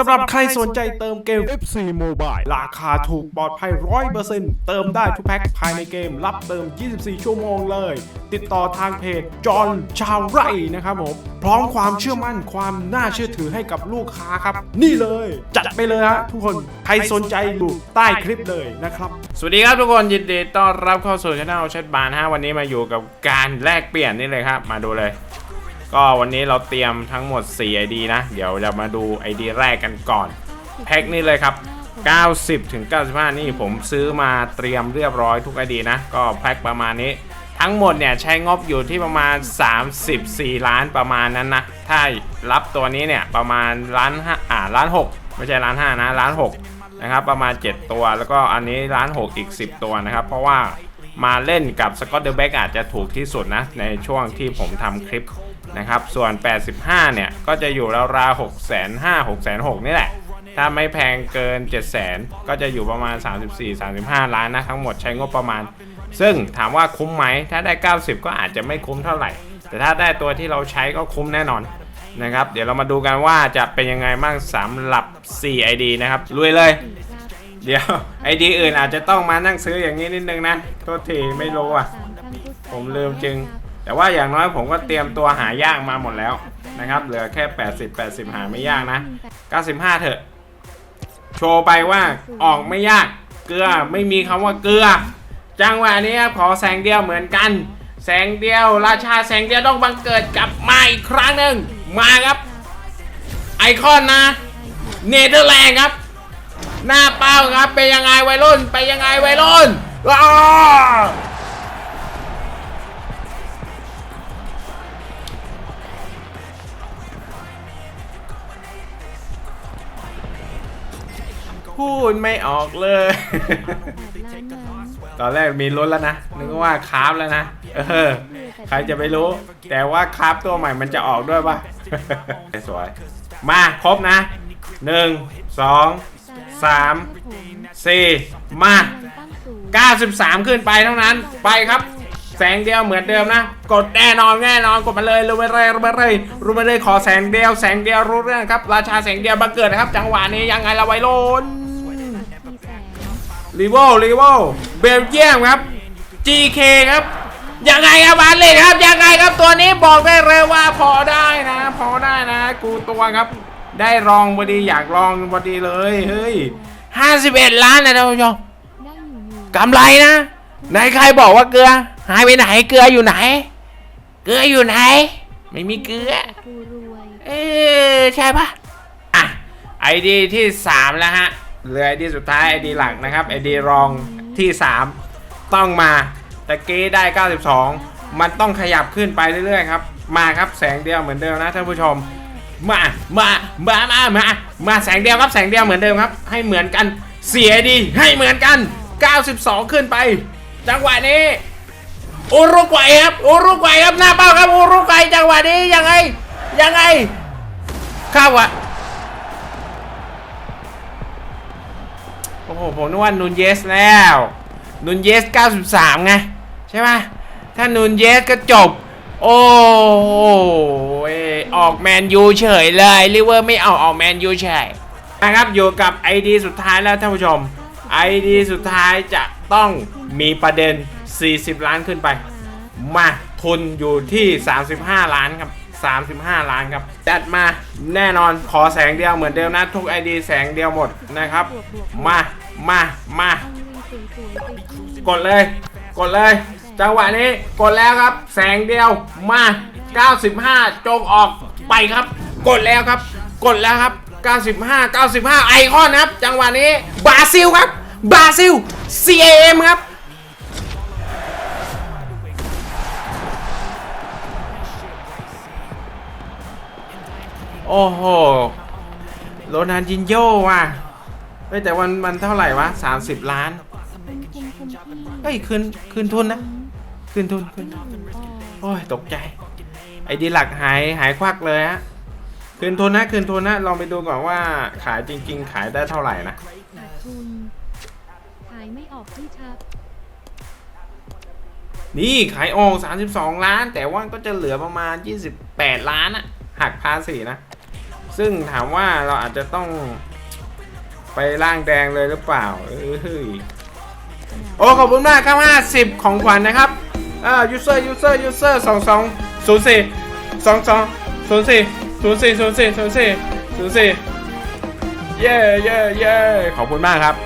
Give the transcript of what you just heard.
สำหรับใครสนใจเติมเกม FC Mobile ราคาถูกปลอดภัย 100%เติมได้ทุกแพ็คภายในเกม รับเติม 24 ชั่วโมงเลย ติดต่อทางเพจจอห์นชาวไร่นะครับผม พร้อมความเชื่อมั่นความน่าเชื่อถือให้กับลูกค้าครับ นี่เลย จัดไปเลยฮะทุกคนใครสนใจอยู่ใต้คลิปเลยนะครับ สวัสดีครับทุกคนยินดีต้อนรับเข้าสู่ช่องเชดบานฮะวันนี้มาอยู่กับการแลกเปลี่ยนนี่เลยครับมาดูเลย ก็วันนี้เราเตรียมทั้งหมด 4 ID นะ เดี๋ยวจะมาดู ID แรกกันก่อน แพ็คนี่เลยครับ 90 ถึง 95 นี่ผมซื้อมาเตรียมเรียบร้อยทุก ID นะ ก็แพ็คประมาณนี้ ทั้งหมดเนี่ยใช้งบอยู่ที่ประมาณ 34 ล้านประมาณนั้นนะ ถ้ารับตัวนี้เนี่ยประมาณล้านห้าอ่าล้านหกไม่ใช่ล้านห้านะล้านหกนะครับประมาณ 7 ตัวแล้วก็อันนี้ล้านหกอีก 10 ตัวนะครับ เพราะว่ามาเล่นกับสกอตเดอร์แบ็กอาจจะถูกที่สุดนะ ในช่วงที่ผมทำคลิป นะครับ ส่วน 85 เนี่ย ก็จะอยู่ราวๆ6 5 0 0 0 6 6 0 0นี่แหละ ถ้าไม่แพงเกิน 7 0 0 0 0 0 ก็จะอยู่ประมาณ 34-35 ล้านนะ ทั้งหมดใช้งบประมาณ ซึ่งถามว่าคุ้มไหม ถ้าได้ 90 ก็อาจจะไม่คุ้มเท่าไหร่ แต่ถ้าได้ตัวที่เราใช้ก็คุ้มแน่นอนนะครับ เดี๋ยวเรามาดูกันว่าจะเป็นยังไงบ้างสำหรับ 4 ID นะครับ ลุยเลย เดี๋ยว ID อื่นอาจจะต้องมานั่งซื้ออย่างนี้นิดนึงนะ โทษทีไม่รู้อะ ผมลืมจริง แต่ว่าอย่างน้อยผมก็เตรียมตัวหายากมาหมดแล้วนะครับ เหลือแค่ 80 80 หาไม่ยากนะ 95 เถอะ โชว์ไปว่าออกไม่ยาก เกลือไม่มีคำว่าเกลือ จังหวะนี้ครับขอแสงเดียวเหมือนกัน แสงเดียว ราชาแสงเดียวต้องบังเกิดกลับมาอีกครั้งหนึ่งมาครับ ไอคอนนะ เนเธอร์แลนด์ครับ หน้าเป้าครับ เป็นยังไงวัยรุ่น ไปยังไงวัยรุ่นว้า พูดไม่ออกเลย ตอนแรกมีลุ้นแล้วนะ นึกว่าคราฟแล้วนะ เออ ใครจะไปรู้ แต่ว่าคราฟตัวใหม่มันจะออกด้วยปะสวย มาครบนะหนึ่งสองสามสี่มา 93 ขึ้นไปเท่านั้น ไปครับ แสงเดียวเหมือนเดิมนะ กดแน่นอนแน่นอนกดมาเลยรู้ไปเลยรู้ไปเลยรู้ไปเลยขอแสงเดียว แสงเดียวรู้เรื่องครับ ราชาแสงเดียวบังเกิดนะครับ จังหวะนี้ยังไงละไวโรน รีโวรีโวเบลเยียมครับ GK ครับยังไงครับบาเลตครับยังไงครับตัวนี้บอกได้เลยว่าพอได้นะ พอได้นะ กูตัวครับ ได้รองพอดีอยากลองพอดีเลยเฮ้ย51ล้านนะท่านผู้ชมกำไรนะไหนใครบอกว่าเกลือ หายไปไหนเกลืออยู่ไหน เกลืออยู่ไหน ไม่มีเกลือเออใช่ปะอะไอดีที่3แล้วฮะ เหลือไอดีสุดท้ายไอดีหลักนะครับไอดีรองที่ 3 ต้องมาตะกี้ได้ 92 มันต้องขยับขึ้นไปเรื่อยๆครับ มาครับแสงเดียวเหมือนเดิมนะท่านผู้ชม มา มา มา มา มา มาแสงเดียวครับแสงเดียวเหมือนเดิมครับ ให้เหมือนกันเสียดีให้เหมือนกัน 92 ขึ้นไป จังหวะนี้อุรุกวัยครับอุรุกวัยครับหน้าเป้าครับอุรุกวัยจังหวะนี้ยังไงยังไงเข้าวะ โอ้โหผมนึกว่านูนเยสแล้วนูนเยส 93 ไง ใช่ไหมถ้านูนเยสก็จบ โอ้โออกแมนยูเฉยเลยลิเวอร์ไม่เอาออกแมนยูเฉยนะครับอยู่กับ ID สุดท้ายแล้วท่านผู้ชม ID สุดท้ายจะต้องมีประเด็น 40 ล้านขึ้นไป มาทุนอยู่ที่ 35 ล้านครับ35 ล้านครับ จัดมาแน่นอนขอแสงเดียวเหมือนเดิมนะ ทุก ID แสงเดียวหมดนะครับ มา มา มา กดเลย กดเลย จังหวะนี้ กดแล้วครับ แสงเดียว มา 95 จงออกไปครับ กดแล้วครับ กดแล้วครับ 95 95 ไอคอนครับ จังหวะนี้ บราซิลครับ บราซิล CAM ครับ โอ้โห โรนันจินโญ่ว่ะ เฮ้ยแต่วันมันเท่าไหร่วะ30ล้านเฮ้ยคืนคืนทุนนะคืนทุนคืนทุนโอ้ยตกใจ ไอ้ดีหลักหายหายควักเลยฮะคืนทุนนะคืนทุนนะลองไปดูก่อนว่าขายจริง ๆ ขายได้เท่าไหร่นะขาดทุนขายไม่ออกที่ชับนี่ขายออก 32 ล้าน แต่ว่าก็จะเหลือประมาณ 28 ล้านอะหักภาษีนะ ซึ่งถามว่าเราอาจจะต้อง ไปร่างแดงเลยหรือเปล่าเอ้ยโอ้ขอบคุณมากครับ 50 ของขวัญนะครับอ่า user user user 2 2 0 4 2 2 0 4 0 4 0 4 0 4 0 4เย้เย้เย้ขอบคุณมากครับ